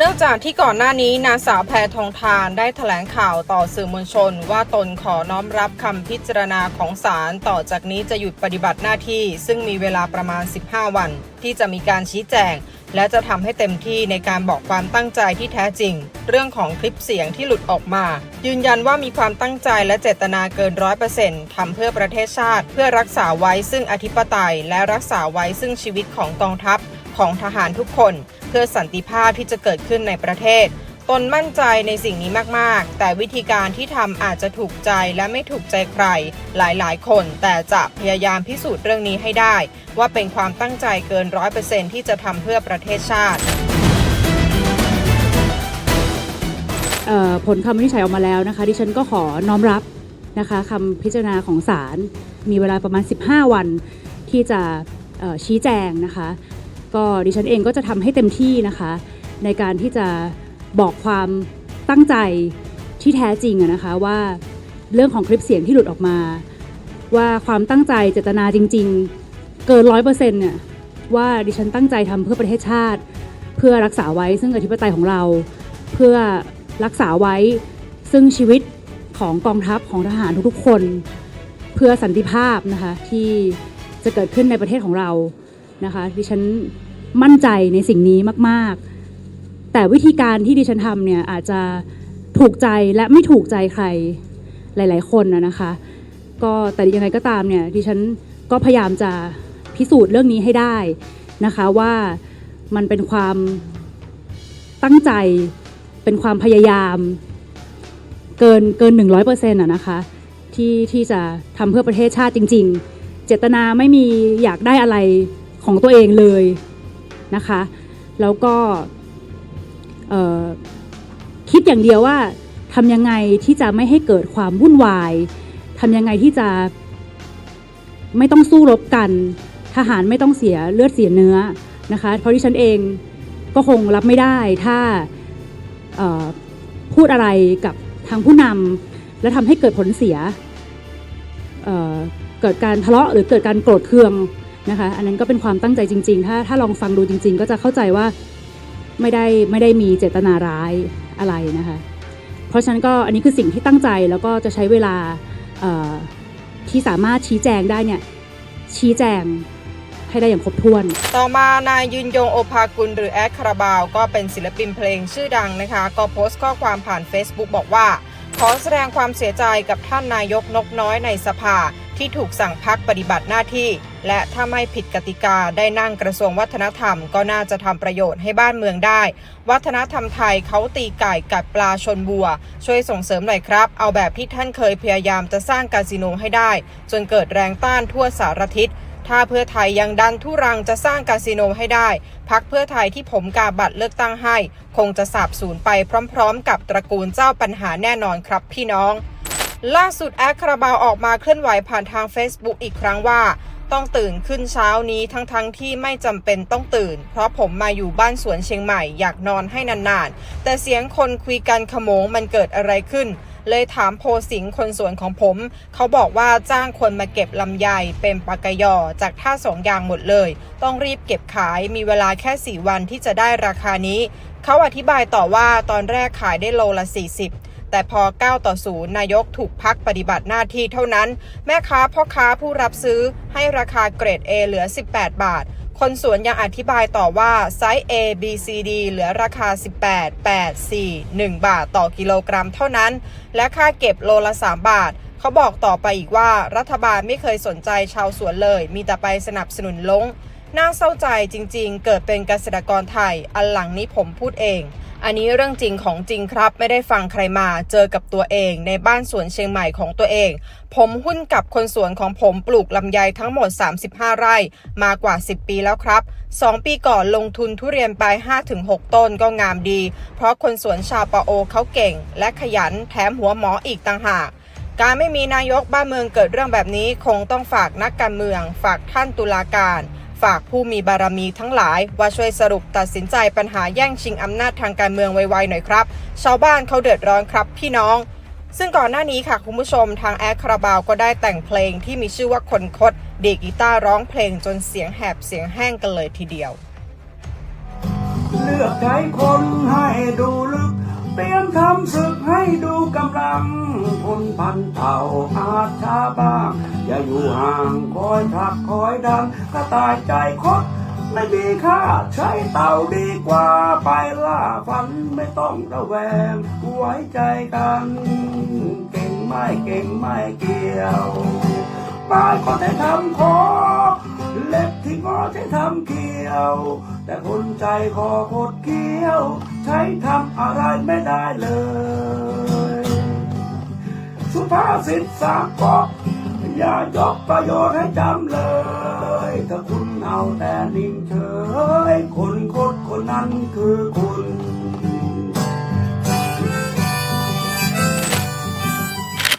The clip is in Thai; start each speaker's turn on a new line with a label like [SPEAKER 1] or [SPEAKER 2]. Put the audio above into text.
[SPEAKER 1] เนื่องจากที่ก่อนหน้านี้นางสาวแพทองทานได้แถลงข่าวต่อสื่อมวลชน ว่าตนขอน้อมรับคำพิจารณาของศาลต่อจากนี้จะหยุดปฏิบัติหน้าที่ ซึ่งมีเวลาประมาณ 15 วัน ที่จะมีการชี้แจง และจะทำให้เต็มที่ในการบอกความตั้งใจที่แท้จริง เรื่องของคลิปเสียงที่หลุดออกมา ยืนยันว่ามีความตั้งใจและเจตนาเกินร้อยเปอร์เซ็นต์ทำเพื่อประเทศชาติ เพื่อรักษาไว้ซึ่งอธิปไตย และรักษาไว้ซึ่งชีวิตของกองทัพ ของทหารทุกคน เพื่อสันติภาพที่จะเกิดขึ้นในประเทศ ตนมั่นใจในสิ่งนี้มาก ๆ แต่วิธีการที่ทำอาจจะถูกใจและไม่ถูกใจใคร หลาย ๆ คน แต่จะพยายามพิสูจน์เรื่องนี้ให้ได้ ว่าเป็นความตั้งใจเกินร้อยเปอร์เซ็นที่จะทำเพื่อประเทศชาติ
[SPEAKER 2] ผลคำวินิจฉัยออกมาแล้วนะคะ ดิฉันก็ขอน้อมรับนะคะคำพิจารณาของศาลมีเวลาประมาณ 15 วันที่จะชี้แจงนะคะ ก็ดิฉันเองก็จะทำให้เต็มที่นะคะ ในการที่จะบอกความตั้งใจที่แท้จริงนะคะว่าเรื่องของคลิปเสียงที่หลุดออกมา ว่าความตั้งใจเจตนาจริง ๆ เกินร้อยเปอร์เซ็นต์เนี่ยว่าดิฉันตั้งใจทำเพื่อประเทศชาติ เพื่อรักษาไว้ซึ่งอธิปไตยของเรา เพื่อรักษาไว้ซึ่งชีวิตของกองทัพของทหารทุกๆคน เพื่อสันติภาพนะคะที่จะเกิดขึ้นในประเทศของเรา นะคะดิฉันมั่นใจในสิ่งนี้มาก ๆ แต่วิธีการที่ดิฉันทำเนี่ยอาจจะถูกใจและไม่ถูกใจใครหลาย ๆ คนนะนะคะ ก็แต่ยังไงก็ตามเนี่ยดิฉันก็พยายามจะพิสูจน์เรื่องนี้ให้ได้นะคะว่ามันเป็นความตั้งใจเป็นความพยายามเกินเกิน 100%อร์ะนะคะที่ที่จะทำเพื่อประเทศชาติจริง ๆ เจตนาไม่มีอยากได้อะไร ของตัวเองเลยนะคะ แล้วก็คิดอย่างเดียวว่าทำยังไงที่จะไม่ให้เกิดความวุ่นวายทำยังไงที่จะไม่ต้องสู้รบกัน ทหารไม่ต้องเสียเลือดเสียเนื้อนะคะ เพราะที่ฉันเองก็คงรับไม่ได้ถ้าพูดอะไรกับทางผู้นำและทำให้เกิดผลเสียเเกิดการทะเลาะหรือเกิดการโกรธเคือง นะคะ อันนั้นก็เป็นความตั้งใจจริง ๆ ถ้าถ้าลองฟังดูจริง ๆ ก็จะเข้าใจว่าไม่ได้ไม่ได้มีเจตนาร้ายอะไรนะคะ เพราะฉะนั้นก็อันนี้คือสิ่งที่ตั้งใจแล้วก็จะใช้เวลาที่สามารถชี้แจงได้เนี่ยชี้แจงให้ได้อย่างครบถ้วน
[SPEAKER 1] ต่อมานายยืนยงโอภากุลหรือแอดคาราบาว ก็เป็นศิลปินเพลงชื่อดังนะคะ ก็โพสต์ข้อความผ่าน Facebook บอกว่า ขอแสดงความเสียใจกับท่านนายกนกน้อยในสภา ที่ถูกสั่งพักปฏิบัติหน้าที่ และถ้าไม่ผิดกติกาได้นั่งกระทรวงวัฒนธรรม ก็น่าจะทำประโยชน์ให้บ้านเมืองได้ วัฒนธรรมไทยเขาตีไก่กัดปลาชนบัว ช่วยส่งเสริมหน่อยครับ เอาแบบที่ท่านเคยพยายามจะสร้างคาสิโนให้ได้ จนเกิดแรงต้านทั่วสารทิศถ้าเพื่อไทยยังดันทุรังจะสร้างคาสิโนให้ได้ พักเพื่อไทยที่ผมกาบัตรเลือกตั้งให้ คงจะสาบสูญไปพร้อม ๆ กับตระกูลเจ้าปัญหาแน่นอนครับพี่น้อง ล่าสุดแอดคาราบาวออกมาเคลื่อนไหวผ่านทาง Facebook อีกครั้งว่า ต้องตื่นขึ้นเช้านี้ทั้งๆทที่ไม่จำเป็นต้องตื่น เพราะผมมาอยู่บ้านสวนเชียงใหม่อยากนอนให้นานๆ แต่เสียงคนคุยกันขโมงมันเกิดอะไรขึ้น เลยถามโพสิงคนสวนของผม เขาบอกว่าจ้างคนมาเก็บลำไยเป็นปากกยอจากท่าสองยางหมดเลย ต้องรีบเก็บขายมีเวลาแค่ 4 วันที่จะได้ราคานี้ เขาอธิบายต่อว่าตอนแรกขายได้โลละ 40 แต่พอ 9 ต่อ 0 นายกถูกพักปฏิบัติหน้าที่เท่านั้น แม่ค้าพ่อค้าผู้รับซื้อให้ราคาเกรด A เหลือ 18 บาท คนสวนยังอธิบายต่อว่า ไซส์ A B C D เหลือราคา 18 8 4 1 บาทต่อกิโลกรัมเท่านั้น และค่าเก็บโลละ 3 บาทเขาบอกต่อไปอีกว่ารัฐบาลไม่เคยสนใจชาวสวนเลย มีแต่ไปสนับสนุนลง น่าเศร้าใจจริง ๆ เกิดเป็นเกษตรกรไทย อันหลังนี้ผมพูดเอง อันนี้เรื่องจริงของจริงครับ ไม่ได้ฟังใครมาเจอกับตัวเองในบ้านสวนเชียงใหม่ของตัวเอง ผมหุ้นกับคนสวนของผมปลูกลำไยทั้งหมด 35 ไร่มากว่า 10 ปีแล้วครับ 2 ปีก่อนลงทุนทุเรียนไป 5-6 ต้นก็งามดี เพราะคนสวนชาวปะโอเขาเก่ง และขยันแถมหัวหมออีกต่างหากการไม่มีนายกบ้านเมืองเกิดเรื่องแบบนี้คงต้องฝากนักการเมือง ฝากท่านตุลาการ ฝากผู้มีบารมีทั้งหลาย ว่าช่วยสรุปตัดสินใจปัญหาแย่งชิงอำนาจทางการเมืองไวๆหน่อยครับ ชาวบ้านเขาเดือดร้อนครับพี่น้อง ซึ่งก่อนหน้านี้ค่ะคุณผู้ชมทางแอดคาราบาวก็ได้แต่งเพลงที่มีชื่อว่าคนคดดีดกีตาร์ร้องเพลงจนเสียงแหบเสียงแห้งกันเลยทีเดียว
[SPEAKER 3] เลือกใช้คนให้ดูลึก เตรียมทำศึกให้ดูกำลังคนพันเผ่าอาจชาบ้าง อย่าอยู่ห่างคอยผลักคอยดันก็ตายใจคดไม่มีค่าใช้เต่าดีกว่าไปล่าฝันไม่ต้องระแวงไว้ใจกัน เก่งไม่เก่งไม่เกี่ยวปลายก็ได้ทำคอ ที่งอใช้ทำเกี่ยว แต่คนใจคอโคตรเกี้ยว ใช้ทำอะไรไม่ได้เลย สุภาษิตสามก๊อกอย่ายกประโยชน์ให้จำเลย ถ้าคุณเอาแต่นิ่งเฉยคนคดคนนั้นคือคุณ